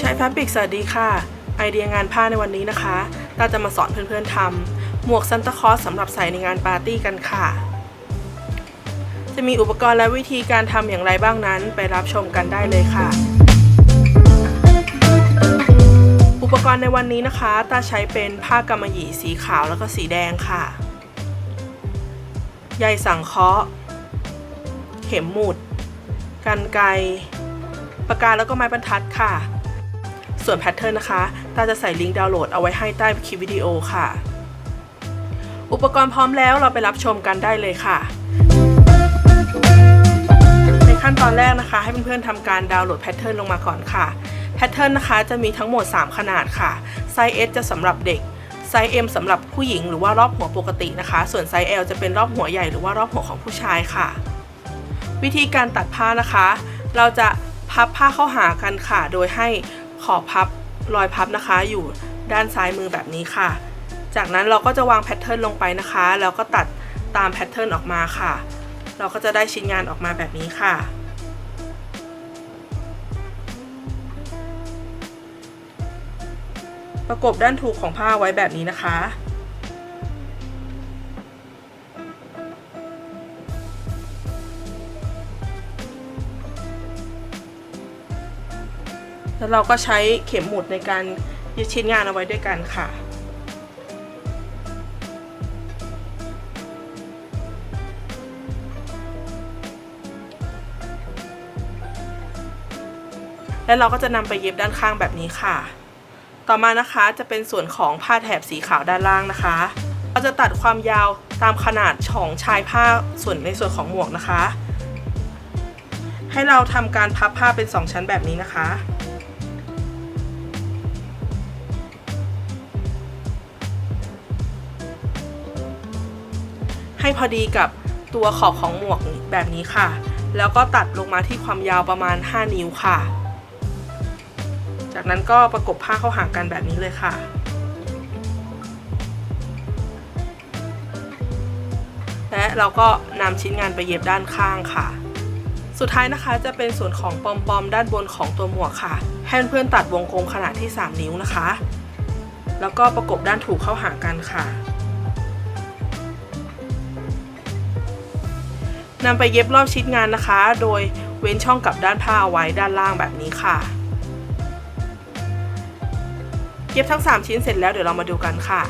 ใช้แฟบริกสวัสดีค่ะ ไอเดียงานผ้าในวันนี้นะคะตาจะมาสอนเพื่อนๆทำหมวกซันตาคอสสำหรับใส่ในงานปาร์ตี้กันค่ะ จะมีอุปกรณ์และวิธีการทำอย่างไรบ้างนั้นไปรับชมกันได้เลยค่ะ อุปกรณ์ในวันนี้นะคะตาใช้เป็นผ้ากำมะหยี่สีขาวแล้วก็สีแดงค่ะใยสังเคราะห์ เข็มหมุด กันไกปากกาแล้วก็ไม้บรรทัดค่ะ ส่วนแพทเทิร์นนะคะตาจะใส่ลิงก์ดาวน์โหลดเอาไว้ให้ใต้คลิปวิดีโอค่ะ อุปกรณ์พร้อมแล้วเราไปรับชมกันได้เลยค่ะ ในขั้นตอนแรกนะคะ ให้เพื่อนๆทำการดาวน์โหลดแพทเทิร์นลงมาก่อนค่ะ แพทเทิร์นนะคะจะมีทั้งหมด 3 ขนาดค่ะ ไซส์ S จะสำหรับเด็กไซส์ M สำหรับผู้หญิงหรือว่ารอบหัวปกตินะคะ ส่วนไซส์ L จะเป็นรอบหัวใหญ่หรือว่ารอบหัวของผู้ชายค่ะ วิธีการตัดผ้านะคะ เราจะพับผ้าเข้าหากันค่ะ โดยให้ ขอบพับรอยพับนะคะ อยู่ด้านซ้ายมือแบบนี้ค่ะ จากนั้นเราก็จะวางแพทเทิร์นลงไปนะคะ แล้วก็ตัดตามแพทเทิร์นออกมาค่ะ เราก็จะได้ชิ้นงานออกมาแบบนี้ค่ะ ประกบด้านถูกของผ้าไว้แบบนี้นะคะ แล้วเราก็ใช้เข็มหมุดในการยึดชิ้นงานเอาไว้ด้วยกันค่ะ แล้วเราก็จะนำไปเย็บด้านข้างแบบนี้ค่ะ ต่อมานะคะจะเป็นส่วนของผ้าแถบสีขาวด้านล่างนะคะ เราจะตัดความยาวตามขนาดของชายผ้าส่วนในส่วนของหมวกนะคะ ให้เราทำการพับผ้าเป็น 2 ชั้นแบบนี้นะคะ ให้พอดีกับตัวขอบของหมวกแบบนี้ค่ะ แล้วก็ตัดลงมาที่ความยาวประมาณ 5 นิ้วค่ะ จากนั้นก็ประกบผ้าเข้าหากันแบบนี้เลยค่ะและเราก็นำชิ้นงานไปเย็บด้านข้างค่ะ สุดท้ายนะคะจะเป็นส่วนของปอมปอมๆด้านบนของตัวหมวกค่ะ ให้เพื่อนตัดวงกลมขนาดที่ 3 นิ้วนะคะ แล้วก็ประกบด้านถูกเข้าหากันค่ะ นำไปเย็บรอบชิ้นงานนะคะ โดยเว้นช่องกับด้านผ้าเอาไว้ด้านล่างแบบนี้ค่ะ เย็บทั้ง 3 ชิ้นเสร็จแล้วเดี๋ยวเรามาดูกันค่ะ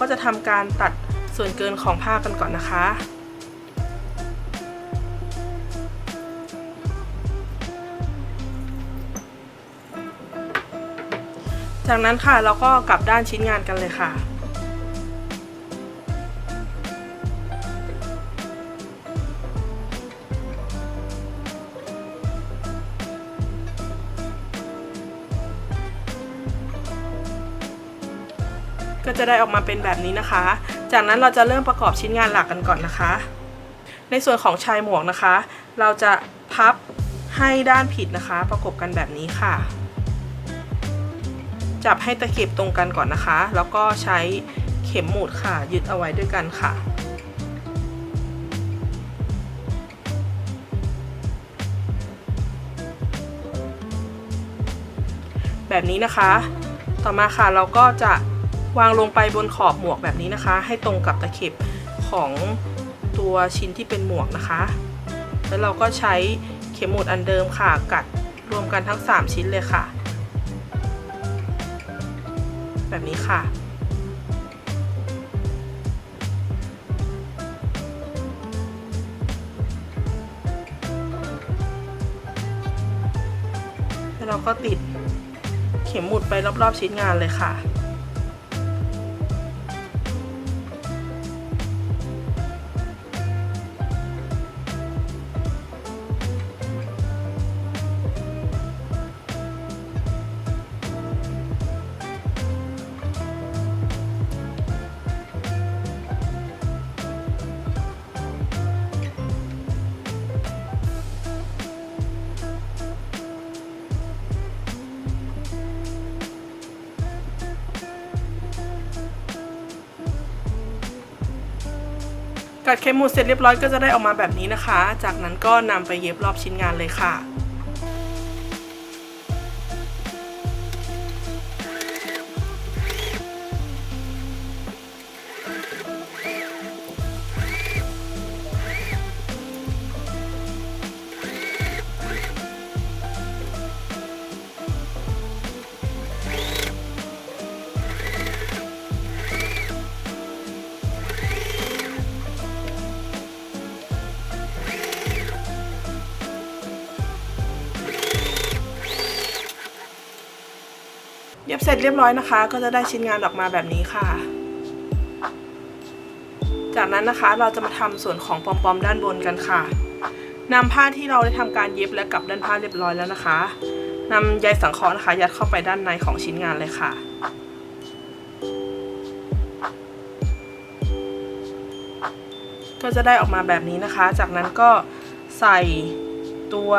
ก็จะทำการตัดส่วนเกินของผ้ากันก่อนนะคะ จากนั้นค่ะเราก็กลับด้านชิ้นงานกันเลยค่ะ ก็จะได้ออกมาเป็นแบบนี้นะคะ จากนั้นเราจะเริ่มประกอบชิ้นงานหลักกันก่อนนะคะ ในส่วนของชายหมวกนะคะ เราจะพับให้ด้านผิดนะคะ ประกบกันแบบนี้ค่ะ จับให้ตะเข็บตรงกันก่อนนะคะ แล้วก็ใช้เข็มหมุดค่ะ ยึดเอาไว้ด้วยกันค่ะแบบนี้นะคะ ต่อมาค่ะเราก็จะ วางลงไปบนขอบหมวกแบบนี้นะคะ ให้ตรงกับตะเข็บของตัวชิ้นที่เป็นหมวกนะคะ แล้วเราก็ใช้เข็มหมุดอันเดิมค่ะ กัดรวมกันทั้ง 3 ชิ้นเลยค่ะ แบบนี้ค่ะแล้วเราก็ติดเข็มหมุดไปรอบๆชิ้นงานเลยค่ะ กัดเข็มหมุดเสร็จเรียบร้อยก็จะได้ออกมาแบบนี้นะคะ จากนั้นก็นำไปเย็บรอบชิ้นงานเลยค่ะ เย็บเสร็จเรียบร้อยนะคะ ก็จะได้ชิ้นงานออกมาแบบนี้ค่ะ จากนั้นนะคะเราจะมาทำส่วนของปอมๆด้านบนกันค่ะนำผ้าที่เราได้ทำการเย็บและกลับด้านผ้าเรียบร้อยแล้วนะคะนำใยสังเคราะห์นะคะ ยัดเข้าไปด้านในของชิ้นงานเลยค่ะก็จะได้ออกมาแบบนี้นะคะ จากนั้นก็ใส่ตัว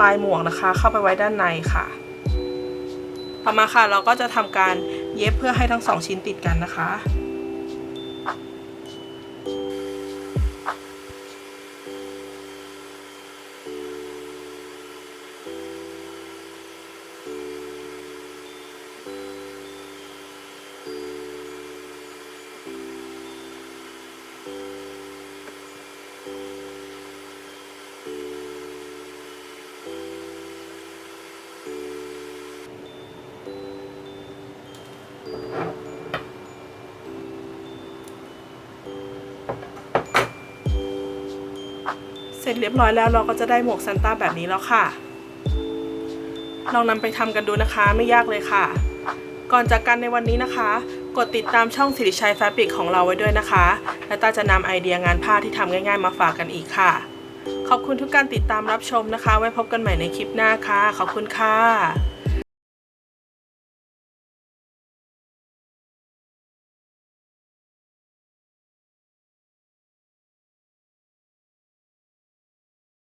ปลายหมวกนะคะ เข้าไปไว้ด้านในค่ะ ต่อมาค่ะเราก็จะทำการเย็บเพื่อให้ทั้งสองชิ้นติดกันนะคะ เสร็จเรียบร้อยแล้วเราก็จะได้หมวกซันต้าแบบนี้แล้วค่ะ ลองนำไปทำกันดูนะคะไม่ยากเลยค่ะ ก่อนจากกันในวันนี้นะคะ กดติดตามช่องสิริชัยแฟบริกของเราไว้ด้วยนะคะ และตาจะนำไอเดียงานผ้าที่ทำง่าย ๆ มาฝากกันอีกค่ะ ขอบคุณทุกการติดตามรับชมนะคะ ไว้พบกันใหม่ในคลิปหน้าค่ะ ขอบคุณค่ะ